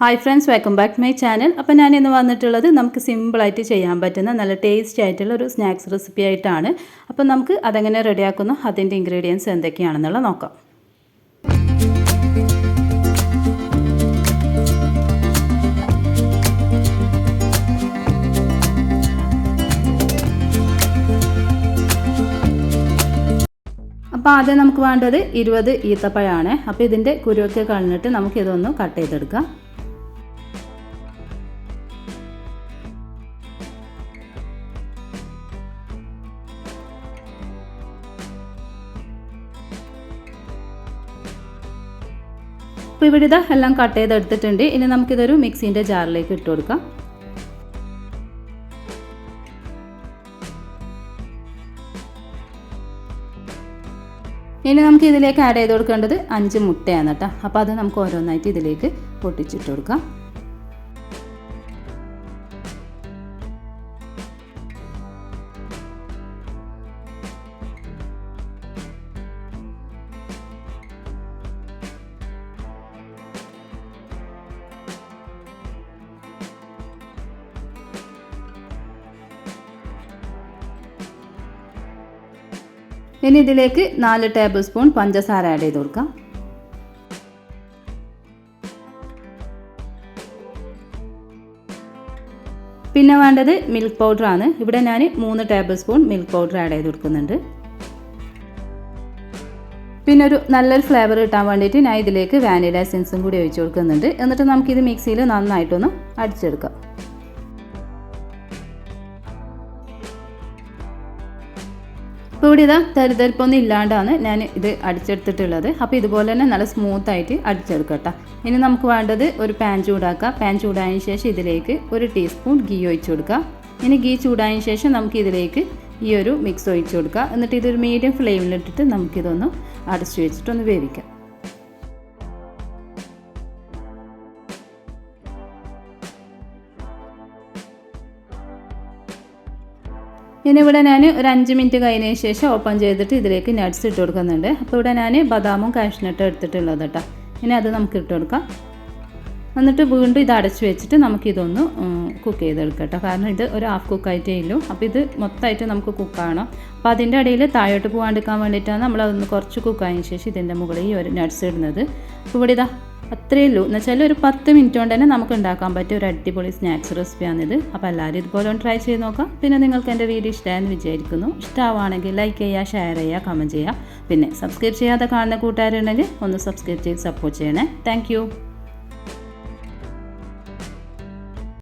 Hi friends welcome back to my channel അപ്പോൾ ഞാൻ ഇന്ന് വന്നിട്ടുള്ളത് നമുക്ക് സിമ്പിളായിട്ട് ചെയ്യാൻ പറ്റുന്ന നല്ല ടേസ്റ്റി ആയിട്ടുള്ള ഒരു സ്നാക്സ് റെസിപ്പി ആയിട്ടാണ്. അപ്പോൾ നമുക്ക് അതെങ്ങനെ റെഡിയാക്കുന്നു അതിന്റെ ഇൻഗ്രീഡിയൻസ് എന്തൊക്കെയാണെന്നുള്ള നോക്കാം. അപ്പോൾ ആദ്യം നമുക്ക് വേണ്ടത് ഇരുപത് ഈത്തപ്പഴമാണ് അപ്പോൾ ഇതിന്റെ കുരുവൊക്കെ കളഞ്ഞിട്ട് നമുക്ക് ഇതൊന്ന് കട്ട് ചെയ്തെടുക്കാം. അപ്പോൾ ഇവിടെ ഇതാ എല്ലാം കട്ട് ചെയ്തെടുത്തിട്ടുണ്ട്. ഇനി നമുക്കിതൊരു മിക്സിന്റെ ജാറിലേക്ക് ഇട്ട് കൊടുക്കാം. ഇനി നമുക്ക് ഇതിലേക്ക് ആഡ് ചെയ്ത് കൊടുക്കേണ്ടത് അഞ്ച് മുട്ടയാണ് കേട്ടോ അപ്പോൾ അത് നമുക്ക് ഓരോന്നായിട്ട് ഇതിലേക്ക് പൊട്ടിച്ചിട്ട് കൊടുക്കാം. ഇനി ഇതിലേക്ക് നാല് ടേബിൾ സ്പൂൺ പഞ്ചസാര ആഡ് ചെയ്ത് കൊടുക്കാം. പിന്നെ വേണ്ടത് മിൽക്ക് പൗഡറാണ് ഇവിടെ ഞാൻ മൂന്ന് tablespoon milk powder add ചെയ്ത് കൊടുക്കുന്നുണ്ട്. പിന്നെ ഒരു നല്ലൊരു ഫ്ലേവർ കിട്ടാൻ വേണ്ടിയിട്ട് ഞാൻ ഇതിലേക്ക് വാനില എസെൻസും കൂടി ഒഴിച്ചു കൊടുക്കുന്നുണ്ട്. എന്നിട്ട് നമുക്കിത് മിക്സിയിൽ നന്നായിട്ടൊന്ന് അടിച്ചെടുക്കാം. ഇപ്പോൾ ഇവിടെ ഇതാ തരിതരിപ്പൊന്നും ഇല്ലാണ്ടാണ് ഞാൻ ഇത് അടിച്ചെടുത്തിട്ടുള്ളത്. അപ്പോൾ ഇതുപോലെ തന്നെ നല്ല സ്മൂത്തായിട്ട് അടിച്ചെടുക്കട്ടെ. ഇനി നമുക്ക് വേണ്ടത് ഒരു പാൻ ചൂടാക്കുക പാൻ ചൂടായതിനു ശേഷം ഇതിലേക്ക് ഒരു ടീസ്പൂൺ ഗീ ഒഴിച്ചു കൊടുക്കുക ഇനി ഗീ ചൂടായതിനു ശേഷം നമുക്ക് ഇതിലേക്ക് ഈ ഒരു മിക്സ് ഒഴിച്ചു കൊടുക്കുക എന്നിട്ട് ഇതൊരു മീഡിയം ഫ്ലെയിമിലിട്ടിട്ട് നമുക്കിതൊന്ന് അടച്ചു വെച്ചിട്ടൊന്ന് വേവിക്കാം. ഇനി ഇവിടെ ഞാൻ ഒരു അഞ്ച് മിനിറ്റ് കഴിഞ്ഞതിന് ശേഷം ഓപ്പൺ ചെയ്തിട്ട് ഇതിലേക്ക് നട്ട്സ് ഇട്ട് കൊടുക്കുന്നുണ്ട്. അപ്പോൾ ഇവിടെ ഞാൻ ബദാമും കാഷ്നട്ടും എടുത്തിട്ടുള്ളത് കേട്ടോ. ഇനി അത് നമുക്ക് ഇട്ട് കൊടുക്കാം. എന്നിട്ട് വീണ്ടും ഇത് അടച്ചു വെച്ചിട്ട് നമുക്കിതൊന്ന് കുക്ക് ചെയ്തെടുക്കാം കേട്ടോ. കാരണം ഇത് ഒരു ഹാഫ് കുക്കായിട്ടേ ഉള്ളൂ. അപ്പോൾ ഇത് മൊത്തമായിട്ട് നമുക്ക് കുക്കാകണം അപ്പോൾ അതിന്റെ ഇടയിൽ താഴോട്ട് പോകാണ്ടിരിക്കാൻ വേണ്ടിയിട്ടാണ് നമ്മളതൊന്ന് കുറച്ച് കുക്കായതിന് ശേഷം ഇതിന്റെ മുകളിൽ ഈ ഒരു നട്ട്സ് ഇടുന്നത്. അപ്പോൾ ഇവിടെ ഇതാ അത്രയേ ഉള്ളൂ. എന്ന് വെച്ചാൽ ഒരു പത്ത് മിനിറ്റ് കൊണ്ട് തന്നെ നമുക്ക് ഉണ്ടാക്കാൻ പറ്റിയ ഒരു അടിപൊളി സ്നാക്സ് റെസിപ്പിയാണിത് അപ്പോൾ എല്ലാവരും ഇതുപോലെ ഒന്ന് ട്രൈ ചെയ്ത് നോക്കാം. പിന്നെ നിങ്ങൾക്ക് എന്റെ വീഡിയോ ഇഷ്ടമായെന്ന് വിചാരിക്കുന്നു. ഇഷ്ടമാണെങ്കിൽ ലൈക്ക് ചെയ്യുക ഷെയർ ചെയ്യുക കമന്റ് ചെയ്യുക. പിന്നെ സബ്സ്ക്രൈബ് ചെയ്യാതെ കാണുന്ന കൂട്ടുകാരുണ്ടെങ്കിൽ ഒന്ന് സബ്സ്ക്രൈബ് ചെയ്ത് സപ്പോർട്ട് ചെയ്യണേ. താങ്ക്